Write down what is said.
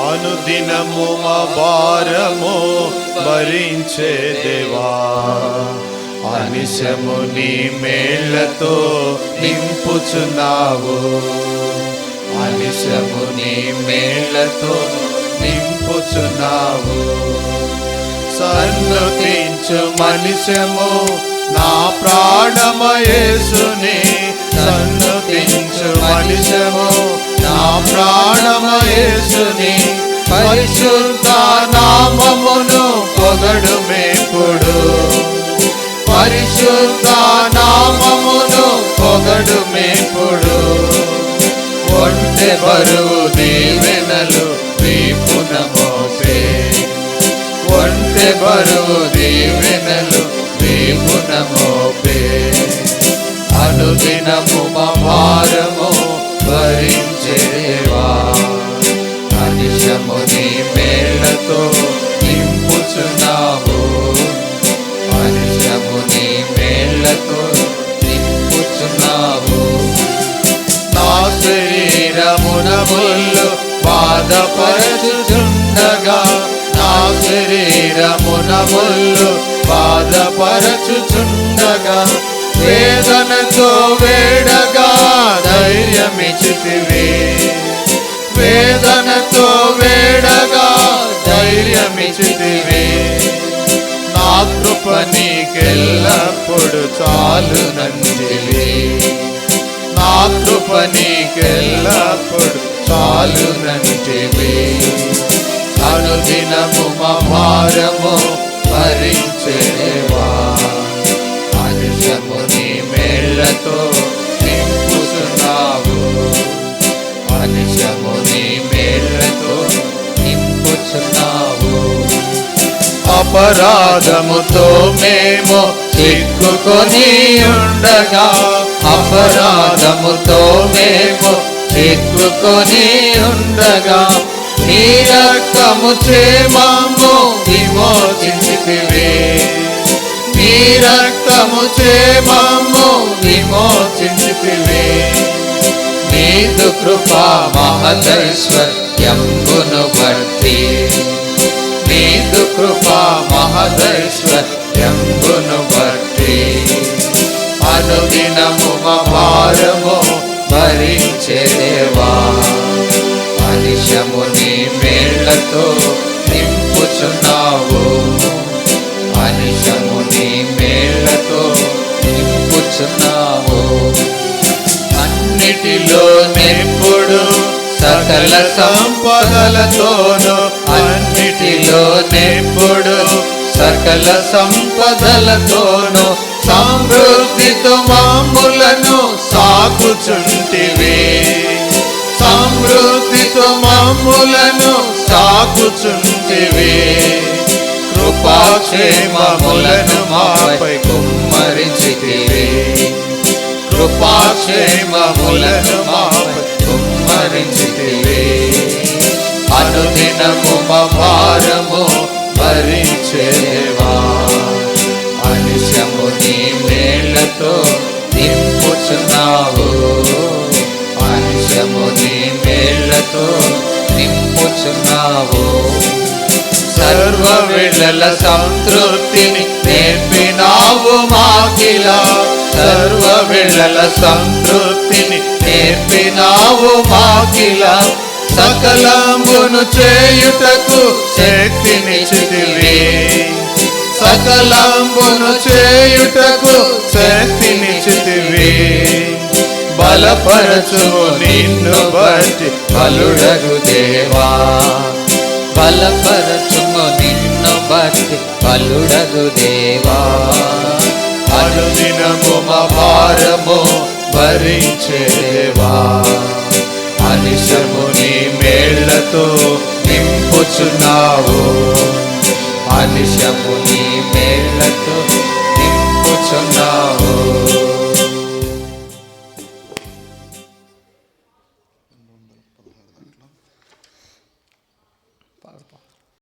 అనుదినము మా భారము భరించే దేవా. అనిశము నీ మేళ్ళతో నింపుచున్నావు. అనిశము నీ మేళ్ళతో నింపుచున్నావు. సన్నతించు మనిషము నా ప్రాణమయేసుని సన్నతించు మనిషము నా ప్రాణమయేసుని పరిశుద్ధ నామమును పొగడు మేపుడు పరిశుద్ధ నామమును పొగడు మేపుడు ఒంటె బరువు దీవెనలు వీపున మోసే. ఒంటె బరువు దీవెనలు వీపున మోపే. అనుదినము మా బాధపరచుచుండగా నా శరీరమున ముళ్ళు బాధపరచుచుండగా వేదనతో వేడగా ధైర్యమిచితివే వేదనతో వేడగా ధైర్యమిచితివే నా కృప నీకెల్లప్పుడు చాలు నందివి. నా కృప నీకెల్లప్పుడు చాలు నంది నంటివి అనుదినము మా భారము భరించేవా. అనుషము నీ మేళ్ళతో నింపుతున్నావు అనుషము నీ మేళ్ళతో నింపుచున్నావు. అపరాధముతో మేము చిక్కుకొని ఉండగా అపరాధముతో మేము ఎక్కుకొని ఉండగా నీ రక్తము చేమము విమోచించితివి. నీ రక్తము చేమము విమోచించితివి. నీదు కృపా మహదైశ్వర్యంబును బట్టి నీదు కృపా మహదైశ్వర్యంబును బట్టి అనుదినము మా భారము భరించేవా అనిశము నీ మేళ్ళతో నింపుచున్నావు. అనిశము నీ మేళ్ళతో నింపుచున్నావు. అన్నిటిలో నింపుడు సకల సంపదలతోను. అన్నిటిలో నింపుడు సకల సంపదలతోను. సమృద్ధితో మాములను సాకుచుంటివి సమృద్ధితో మాములను సాకుచుంటివి కృపాక్షేమములను మాపై కుమ్మరించితివి. కృపాక్షేమములను మాపై కుమ్మరించితివి. అనుదినము మా భారము భరించేవా అనిశము నీ మేళ్ళతో నింపుచున్నావు. సర్వ విడల సంతృప్తిని నేర్పినావు మాకిలా. సర్వ విడల సంతృప్తిని నేర్పినావు మాకిలా. సకలంబును చేయుటకు శక్తినిచ్చితివి సకలంబును చేయుటకు శక్తిని బలపరచుము నిన్ను బట్టి బలుడగు దేవా. బలపరచుము నిన్ను బట్టి బలుడగు దేవా. అనుదినము మా భారము భరించేవా అనిశము నీ మేళ్ళతో నింపుచున్నావు. అనిశము నీ మేళ్ళతో నింపుచున్నావు.